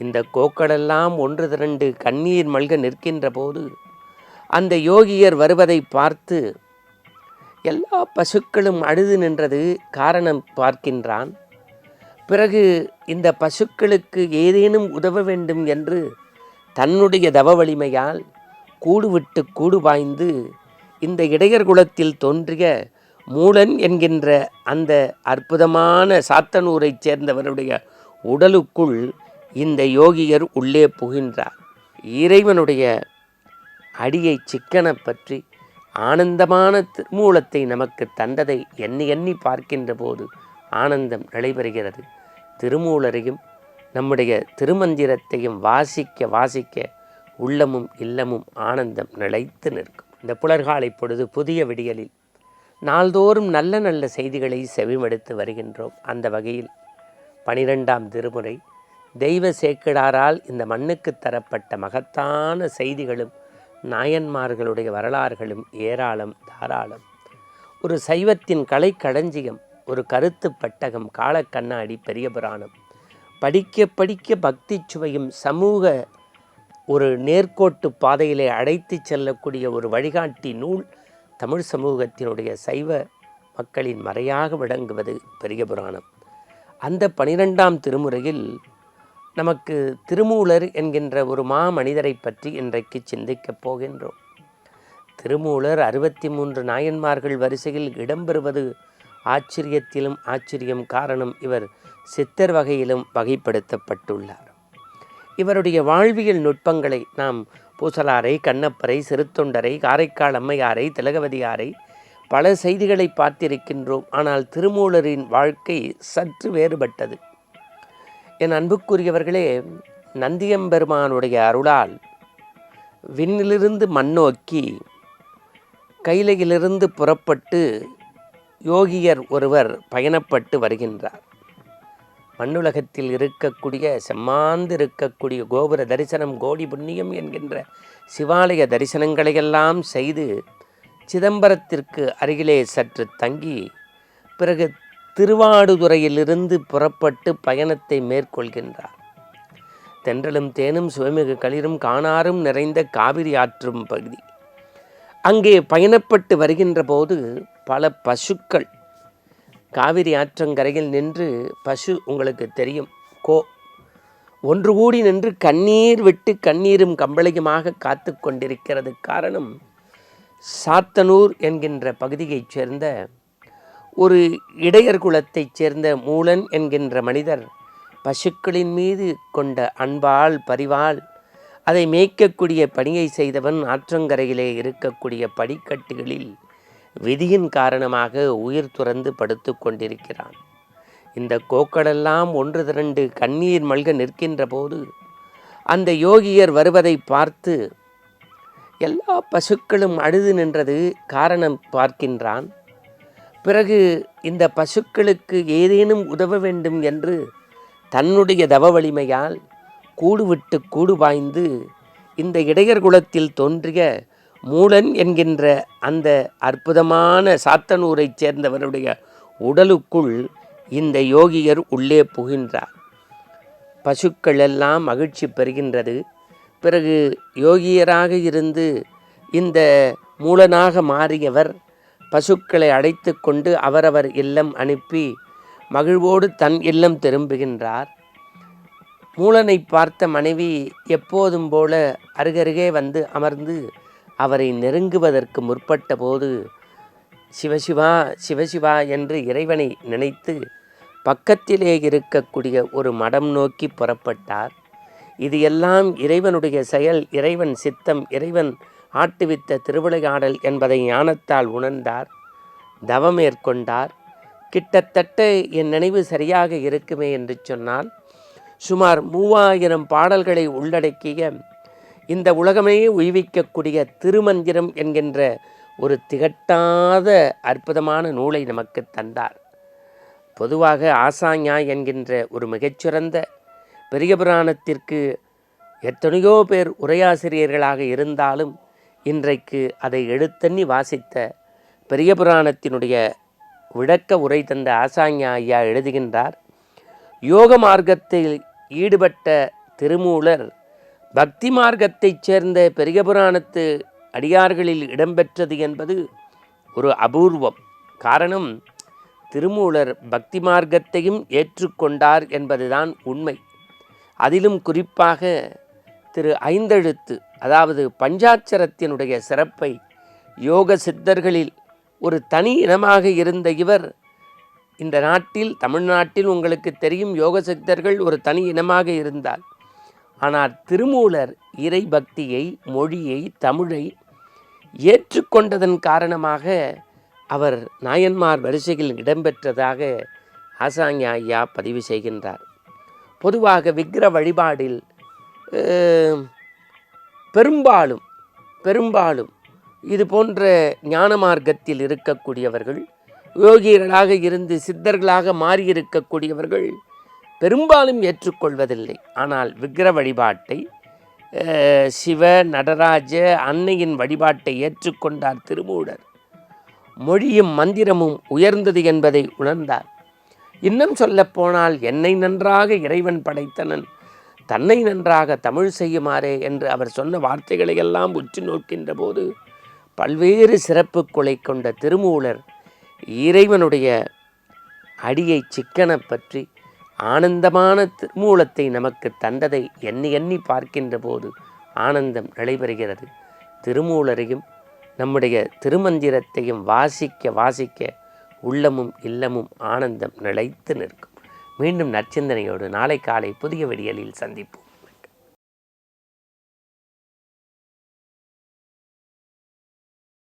இந்த கோக்களெல்லாம் ஒன்று திரண்டு கண்ணீர் மல்க நிற்கின்ற போது அந்த யோகியர் வருவதை பார்த்து எல்லா பசுக்களும் அழுது நின்றது காரணம் பார்க்கின்றான். பிறகு இந்த பசுக்களுக்கு ஏதேனும் உதவ வேண்டும் என்று தன்னுடைய தவ வலிமையால் கூடுவிட்டு கூடு பாய்ந்து இந்த இடையர் குலத்தில் தோன்றிய மூலன் என்கின்ற அந்த அற்புதமான சாத்தனூரைச் சேர்ந்தவருடைய உடலுக்குள் இந்த யோகியர் உள்ளே புகின்றார். இறைவனுடைய அடியை சிக்கனை பற்றி ஆனந்தமான திருமூலத்தை நமக்கு தந்ததை எண்ணி எண்ணி பார்க்கின்ற போது ஆனந்தம் நடைபெறுகிறது திருமூலரையும் நம்முடைய திருமந்திரத்தையும் வாசிக்க வாசிக்க உள்ளமும் இல்லமும் ஆனந்தம் நிலைத்து நிற்கும். இந்த புலர்காலை பொழுது புதிய விடியலில் நாள்தோறும் நல்ல நல்ல செய்திகளை செவிமடுத்து வருகின்றோம். அந்த வகையில் பனிரெண்டாம் திருமுறை தெய்வ சேக்கிடாரால் இந்த மண்ணுக்கு தரப்பட்ட மகத்தான செய்திகளும் நாயன்மார்களுடைய வரலாறுகளும் ஏராளம் தாராளம். ஒரு சைவத்தின் கலை களஞ்சியம் ஒரு கருத்து பட்டகம் காலக்கண்ணாடி பெரிய புராணம். படிக்க படிக்க பக்தி சுவையும் சமூக ஒரு நேர்கோட்டு பாதையிலே அழைத்து செல்லக்கூடிய ஒரு வழிகாட்டி நூல் தமிழ் சமூகத்தினுடைய சைவ மக்களின் மறையாக விளங்குவது பெரிய புராணம். அந்த பனிரெண்டாம் திருமுறையில் நமக்கு திருமூலர் என்கின்ற ஒரு மா மனிதரை பற்றி இன்றைக்கு சிந்திக்கப் போகின்றோம். திருமூலர் அறுபத்தி மூன்று நாயன்மார்கள் வரிசையில் இடம்பெறுவது ஆச்சரியத்திலும் ஆச்சரியம் காரணம் இவர் சித்தர் வகையிலும் வகைப்படுத்தப்பட்டுள்ளார். இவருடைய வாழ்வியல் நுட்பங்களை நாம் பூசலாரை கண்ணப்பரை சிறுத்தொண்டரை காரைக்கால் அம்மையாரை திலகவதியாரை பல செய்திகளை பார்த்திருக்கின்றோம். ஆனால் திருமூலரின் வாழ்க்கை சற்று வேறுபட்டது. என் அன்புக்குரியவர்களே நந்தியம்பெருமானுடைய அருளால் விண்ணிலிருந்து மண்ணோக்கி கைலையிலிருந்து புறப்பட்டு யோகியர் ஒருவர் பயணப்பட்டு வருகின்றார். மண்ணுலகத்தில் இருக்கக்கூடிய செம்மாந்து இருக்கக்கூடிய கோபுர தரிசனம் கோடி புண்ணியம் என்கின்ற சிவாலய தரிசனங்களையெல்லாம் செய்து சிதம்பரத்திற்கு அருகிலே சற்று தங்கி பிறகு திருவாடுதுறையிலிருந்து புறப்பட்டு பயணத்தை மேற்கொள்கின்றார். தென்றலும் தேனும் சுவமிகு களிரும் காணாரும் நிறைந்த காவிரி ஆற்றும் பகுதி. அங்கே பயணப்பட்டு வருகின்ற போது பல பசுக்கள் காவிரி ஆற்றங்கரையில் நின்று பசு உங்களுக்கு தெரியும். கோ. ஒன்று கூடி நின்று கண்ணீர் விட்டு கண்ணீரும் கம்பளையுமாக காத்து கொண்டிருக்கிறது. காரணம் சாத்தனூர் என்கின்ற பகுதியைச் சேர்ந்த ஒரு இடையர் குலத்தைச் சேர்ந்த மூலன் என்கின்ற மனிதர் பசுக்களின் மீது கொண்ட அன்பால் பரிவால் அதை மேய்க்கக்கூடிய பணியை செய்தவன் ஆற்றங்கரையிலே இருக்கக்கூடிய படிக்கட்டுகளில் விதியின் காரணமாக உயிர் துறந்து படுத்து கொண்டிருக்கிறான். இந்த கோக்களெல்லாம் ஒன்று திரண்டு கண்ணீர் மல்க நிற்கின்ற போது அந்த யோகியர் வருவதை பார்த்து எல்லா பசுக்களும் அழுது நின்றது காரணம் பார்க்கின்றான். பிறகு இந்த பசுக்களுக்கு ஏதேனும் உதவ வேண்டும் என்று தன்னுடைய தவ வலிமையால் கூடுவிட்டு கூடு பாய்ந்து இந்த இடையர் குலத்தில் தோன்றிய மூலன் என்கின்ற அந்த அற்புதமான சாத்தனூரைச் சேர்ந்தவருடைய உடலுக்குள் இந்த யோகியர் உள்ளே புகின்றார் பசுக்கள் எல்லாம் மகிழ்ச்சி பெறுகின்றது. பிறகு யோகியராக இருந்து இந்த மூலனாக மாறியவர் பசுக்களை அடைத்து கொண்டு அவரவர் இல்லம் அனுப்பி மகிழ்வோடு தன் இல்லம் திரும்புகின்றார். மூலனை பார்த்த மனைவி எப்போதும் போல அருகருகே வந்து அமர்ந்து அவரை நெருங்குவதற்கு முற்பட்ட போது சிவசிவா சிவசிவா என்று இறைவனை நினைத்து பக்கத்திலே இருக்கக்கூடிய ஒரு மடம் நோக்கி புறப்பட்டார். இது எல்லாம் இறைவனுடைய செயல் இறைவன் சித்தம் இறைவன் ஆட்டுவித்த திருவிளையாடல் என்பதை ஞானத்தால் உணர்ந்தார் தவம் மேற்கொண்டார். கிட்டத்தட்ட என் நினைவு சரியாக இருக்குமே என்று சொன்னால் சுமார் மூவாயிரம் பாடல்களை உள்ளடக்கிய இந்த உலகமே உய்விக்கக்கூடிய திருமந்திரம் என்கின்ற ஒரு திகட்டாத அற்புதமான நூலை நமக்கு தந்தார். பொதுவாக ஆசாஞா என்கின்ற ஒரு மிகச்சிறந்த பெரிய புராணத்திற்கு எத்தனையோ பேர் உரையாசிரியர்களாக இருந்தாலும் இன்றைக்கு அதை எழுத்தண்ணி வாசித்த பெரிய புராணத்தினுடைய விளக்க உரை தந்த ஆசாங்கியா ஐயா எழுதுகின்றார் யோக மார்க்கத்தில் ஈடுபட்ட திருமூலர் பக்தி மார்க்கத்தைச் சேர்ந்த பெரிய புராணத்து அடியார்களில் இடம்பெற்றது என்பது ஒரு அபூர்வம். காரணம் திருமூலர் பக்தி மார்க்கத்தையும் ஏற்றுக்கொண்டார் என்பதுதான் உண்மை. அதிலும் குறிப்பாக திரு ஐந்தெழுத்து அதாவது பஞ்சாட்சரத்தினுடைய சிறப்பை யோக சித்தர்களில் ஒரு தனி இனமாக இருந்த இவர் இந்த நாட்டில் தமிழ்நாட்டில் உங்களுக்கு தெரியும் யோக சித்தர்கள் ஒரு தனி இனமாக இருந்தார். ஆனால் திருமூலர் இறை பக்தியை மொழியை தமிழை ஏற்றுக்கொண்டதன் காரணமாக அவர் நாயன்மார் வரிசையில் இடம்பெற்றதாக ஆசாங்கி ஐயா பதிவு செய்கின்றார். பொதுவாக விக்கிர வழிபாடில் பெரும்பாலும் பெரும்பாலும் இது போன்ற ஞான மார்க்கத்தில் இருக்கக்கூடியவர்கள் யோகியர்களாக இருந்து சித்தர்களாக மாறியிருக்கக்கூடியவர்கள் பெரும்பாலும் ஏற்றுக்கொள்வதில்லை. ஆனால் விக்கிர வழிபாட்டை சிவ நடராஜ அன்னையின் வழிபாட்டை ஏற்றுக்கொண்டார் திருமூடர் மொழியும் மந்திரமும் உயர்ந்தது என்பதை உணர்ந்தார். இன்னும் சொல்லப்போனால் என்னை நன்றாக இறைவன் படைத்தனன். தன்னை நன்றாக தமிழ் செய்யுமாறே என்று அவர் சொன்ன வார்த்தைகளை எல்லாம் உற்று நோக்கின்ற போது பல்வேறு சிறப்புகளை கொண்ட திருமூலர் இறைவனுடைய அடியை சிக்கன பற்றி ஆனந்தமான திருமூலத்தை நமக்கு தந்ததை எண்ணி எண்ணி பார்க்கின்ற போது ஆனந்தம் நடைபெறுகிறது திருமூலரையும் நம்முடைய திருமந்திரத்தையும் வாசிக்க வாசிக்க உள்ளமும் இல்லமும் ஆனந்தம் நிலைத்து நிற்கும். மீண்டும் நற்சிந்தனையோடு நாளை காலை புதிய விடியலில் சந்திப்போம்.